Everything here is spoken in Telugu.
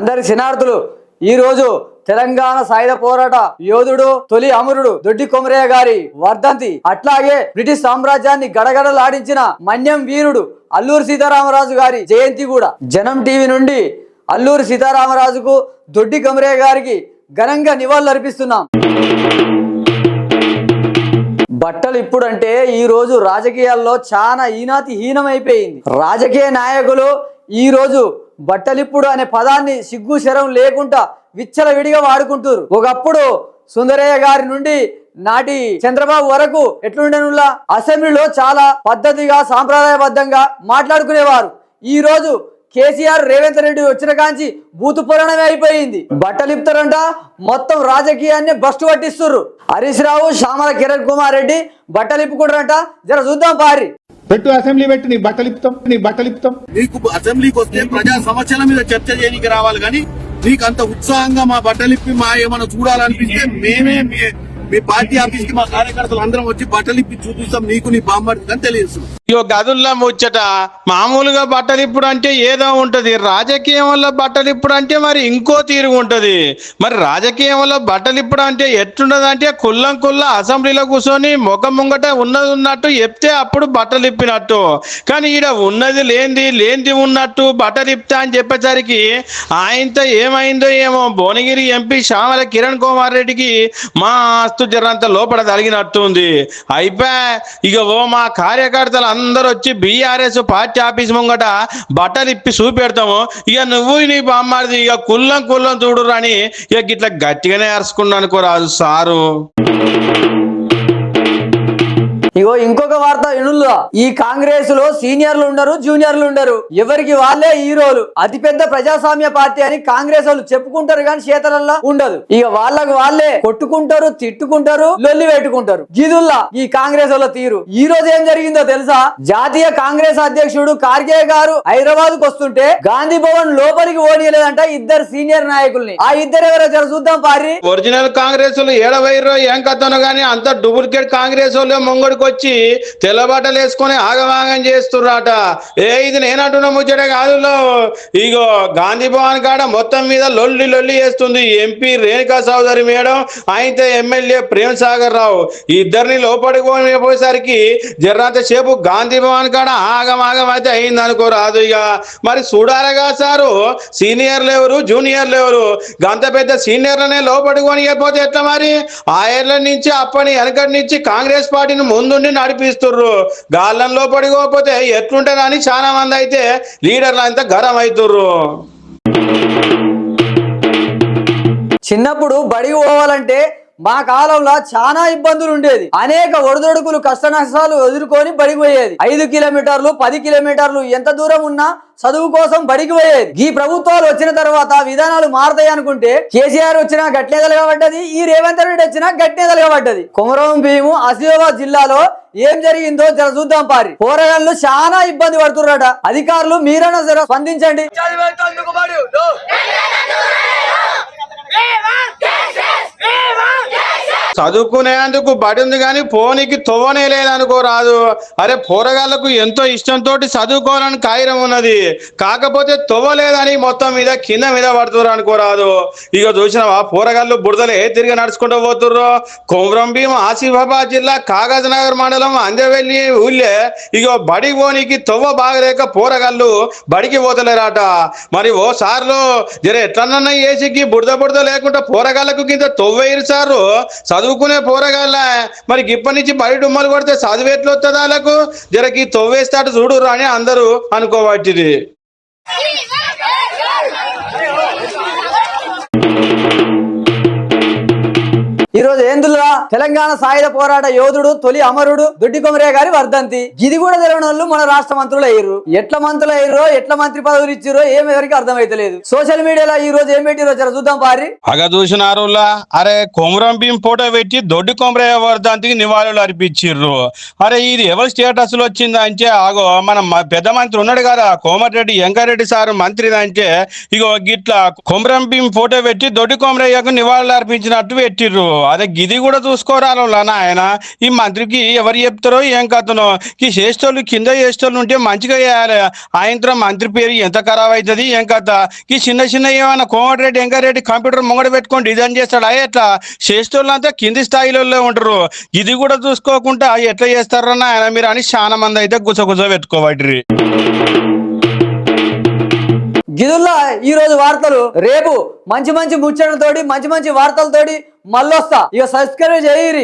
అందరి శనార్థులు ఈ రోజు తెలంగాణ సాయుధ పోరాట యోధుడు తొలి అమరుడు దొడ్డి కొమరయ్య గారి వర్ధంతి అట్లాగే బ్రిటిష్ సామ్రాజ్యాన్ని గడగడలాడించిన మన్యం వీరుడు అల్లూరి సీతారామరాజు గారి జయంతి కూడా. జనం టీవీ నుండి అల్లూరి సీతారామరాజుకు దొడ్డి కొమరయ్య గారికి ఘనంగా నివాళులర్పిస్తున్నాం బట్టలు ఇప్పుడంటే ఈ రోజు రాజకీయాల్లో చాలా ఈనాతి హీనమైపోయింది. రాజకీయ నాయకులు ఈ రోజు బట్టలిప్పుడు అనే పదాన్ని సిగ్గు శరం లేకుండా విచ్చల విడిగా వాడుకుంటారు ఒకప్పుడు సుందరయ్య గారి నుండి నాటి చంద్రబాబు వరకు ఎట్లుండేనులా? అసెంబ్లీలో చాలా పద్ధతిగా సాంప్రదాయబద్ధంగా మాట్లాడుకునేవారు. ఈ రోజు కేసీఆర్ రేవంత్ రెడ్డి వచ్చిన కాంచి బూతు పురాణమే అయిపోయింది. బట్టలిప్తారంట మొత్తం రాజకీయాన్ని బస్టు పట్టిస్తుర్రు. హరీష్ రావు శ్యామల కిరణ్ కుమార్ రెడ్డి బట్టలిప్పుకుంటారంట. జర చూద్దాం పారి. పెట్టు అసెంబ్లీ పెట్టి నీ బట్టలిప్పుతాం నీ బట్టలిప్పుతాం నీకు అసెంబ్లీకి వస్తే ప్రజా సమస్యల మీద చర్చ చేయడానికి రావాలి కానీ నీకు అంత ఉత్సాహంగా మా బట్టలిప్పి మా ఏమైనా చూడాలనిపిస్తే మేమే మీ- పార్టీ ఆఫీస్కి మా కార్యకర్తలు అందరం వచ్చి బట్టలు ఇప్పి చూపిస్తాం నీకు నీ బామ్మడికి అని తెలియదు ఇగో గదుల్లో ముచ్చట. మామూలుగా బట్టలు ఇప్పుడు అంటే ఏదో ఉంటది. రాజకీయం వల్ల బట్టలు ఇప్పుడు అంటే మరి ఇంకో తీరు ఉంటది. మరి రాజకీయం వల్ల బట్టలు ఇప్పుడు అంటే ఎట్లుంటది అంటే కుల్లం కుల్ల అసెంబ్లీలో కూర్చొని ముఖం ముంగట ఉన్నది ఉన్నట్టు చెప్తే అప్పుడు బట్టలు ఇప్పినట్టు. కానీ ఈడ ఉన్నది లేనిది లేనిది ఉన్నట్టు బట్టలు ఇప్తా అని చెప్పేసరికి ఆయనతో ఏమైందో ఏమో భువనగిరి ఎంపీ శ్యామల కిరణ్ కుమార్ రెడ్డికి మా ఆస్తు జరంత లోపల తగినట్టు ఉంది. అయిపోయా ఇక ఓ మా కార్యకర్తలు అందరూ వచ్చి బీఆర్ఎస్ పార్టీ ఆఫీస్ ముంగట బట్టలు ఇప్పి చూపెడతాము. ఇక నువ్వు నీ బామ్మారిది ఇక కుల్లం కుల్లం చూడురు అని ఇక ఇట్లా గట్టిగానే అరుచుకున్నాను అనుకోరాదు సారు. ఇగో ఇంకో వార్త ఈ కాంగ్రెస్లో సీనియర్లు ఉండరు జూనియర్లు ఉండరు. ఎవరికి వాళ్ళే హీరోలు అతిపెద్ద ప్రజాస్వామ్య పార్టీ అని కాంగ్రెస్ వాళ్ళు చెప్పుకుంటారు కానీ చేతలల్లా ఉండదు. ఇక వాళ్ళకు వాళ్ళే కొట్టుకుంటారు తిట్టుకుంటారు లొల్లి పెట్టుకుంటారు గిదుల్లా ఈ కాంగ్రెస్ వాళ్ళ తీరు. ఈ రోజు ఏం జరిగిందో తెలుసా? జాతీయ కాంగ్రెస్ అధ్యక్షుడు కార్గే గారు హైదరాబాద్కు వస్తుంటే గాంధీ భవన్ లోపలికి ఓడియలేదంట ఇద్దరు సీనియర్ నాయకుల్ని. ఆ ఇద్దరు ఎవరో జర చూద్దాం పారి. ఒరిజినల్ కాంగ్రెస్ ఏడవైరో ఏం కథనో గానీ అంత డూప్లికేట్ కాంగ్రెస్ వాళ్ళు ముంగడికి వచ్చి వేసుకొని ఆగమాగం చేస్తుర్రాట. ఏ ఇది నేనంటున్న ముచ్చట కాదు లో. ఇగో గాంధీ భవన్ కాడ మొత్తం మీద లొల్లి లొల్లి చేస్తుంది ఎంపీ రేణుకా చౌదరి మేడం అయితే ఎమ్మెల్యే ప్రేమ్ సాగర్ రావు. ఇద్దరిని లోపలికి పోయేసరికి జర్రాత సేపు గాంధీ భవన్ కాడ ఆగమాగం అయితే అయింది అనుకోరాదు ఇక మరి చూడాలిగా సారు సీనియర్లు ఎవరు జూనియర్లు ఎవరు గంత పెద్ద సీనియర్లనే లోపలికి కొనియకపోతే ఎట్లా మరి? ఆ ఏళ్ళ నుంచి అప్పని వెనకటి నుంచి కాంగ్రెస్ పార్టీని ముందుండి నడిపిస్తుర్రు. గాళ్ళని పడిపోతే పోతే ఎట్లుంటారని చాలా మంది అయితే లీడర్లు అంతా గరం అవుతుర్రు చిన్నప్పుడు బడి పోవాలంటే మా కాలంలో చాలా ఇబ్బందులు ఉండేది అనేక ఒడిదొడుకులు కష్ట నష్టాలు ఎదుర్కొని బడిపోయేది ఐదు కిలోమీటర్లు పది కిలోమీటర్లు ఎంత దూరం ఉన్నా చదువు కోసం బడికి పోయేది ఈ ప్రభుత్వాలు వచ్చిన తర్వాత విధానాలు మారతాయి అనుకుంటే కేసీఆర్ వచ్చినా గట్లే పడ్డది ఈ రేవంత్ రెడ్డి వచ్చినా గట్లే పడ్డది కొమరం భీము ఆసిఫాబాద్ జిల్లాలో ఏం జరిగిందో జర చూద్దాం పారి పోరగాళ్ళు చాలా ఇబ్బంది పడుతున్నారట అధికారులు మీరైనా జర స్పందించండి చదువుకునేందుకు బడి ఉంది కానీ పోనీకి తొవ్వనే లేదు అనుకోరాదు అరే పోరగాళ్ళకు ఎంతో ఇష్టంతో చదువుకోవాలని కాయిరం ఉన్నది. కాకపోతే తొవ్వలేదని మొత్తం మీద కింద మీద పడుతున్నారు అనుకోరాదు ఇక చూసినావా పోరగాళ్ళు బురదలే తిరిగి నడుచుకుంటూ పోతుర్రు. కొమరం భీం ఆసిఫాబాద్ జిల్లా కాగజ్ నగర్ మండలం అందవెల్లి ఊళ్ళే. ఇక బడి పోనీకి తొవ్వ బాగలేక పోరగాళ్ళు బడికి పోతలేరాట. మరి ఓ సార్లు జర ఎట్లన్నా ఏసీకి బురద బురద లేకుండా పోరగాళ్ళకు కింద తొవ్వేరు సారు చదువుకునే పోరగాళ్ళ మరి ఇప్పటి నుంచి బడి డుమ్మలు కొడితే చదువు ఎట్లా వస్తుందా వాళ్ళకు జరకి తొవ్వేస్తాడు చూడురా అని అందరూ అనుకోవట్టిది ఈ రోజు ఏందులా? తెలంగాణ సాయుధ పోరాట యోధుడు తొలి అమరుడు దొడ్డి కొమరయ్య గారి వర్ధంతి. ఇది కూడా తెలియని వాళ్ళు మన రాష్ట్ర మంత్రులు అయ్యారు ఎట్ల మంత్రులు అయ్యారో ఎట్ల మంత్రి పదవులు ఇచ్చారో ఏం ఎవరికి అర్థమైతలేదు. సోషల్ మీడియాలో ఈ రోజు ఏం పెట్టిరో జర చూద్దాం పారి. అగ చూసినారు అరే కొమరం భీం ఫోటో పెట్టి దొడ్డి కొమరయ్య వర్ధంతికి నివాళులు అర్పించిర్రు. అరే ఇది ఎవరి స్టేటస్లో వచ్చిందా అంటే ఆగో మన పెద్ద మంత్రి ఉన్నాడు కదా కోమటిరెడ్డి వెంకరెడ్డి సార్ మంత్రి అంటే ఇగో గిట్లా కొమరం భీం ఫోటో పెట్టి దొడ్డి కొమరయ్యకు నివాళులు అర్పించినట్టు పెట్టిర్రు. అదే గిది కూడా చూసుకోరాలో నాయన. ఈ మంత్రికి ఎవరు చెప్తారో ఏం కథనో. ఈ చేస్తోళ్ళు కింద చేస్తోళ్ళు ఉంటే మంచిగా చేయాలి. ఆయంత్రం మంత్రి పేరు ఎంత ఖరాబ్ అవుతుంది ఏం కథ. ఈ చిన్న చిన్న ఏమైనా కోమటిరెడ్డి వెంకరెడ్డి కంప్యూటర్ ముంగడ పెట్టుకొని డిజైన్ చేస్తాడు అయ్యే ఎట్లా? చేసేటోళ్ళు అంతా కింది స్థాయిలో ఉంటారు. ఇది కూడా చూసుకోకుండా ఎట్లా చేస్తారో నాయన మీరు అని చాలా మంది అయితే గుసగుస పెట్టుకోబట్టి గిదుల్లా ఈ రోజు వార్తలు రేపు మంచి మంచి ముచ్చటలతోటి మంచి మంచి వార్తలతోటి మళ్ళొస్తా ఇక సబ్స్క్రైబ్ చేయరి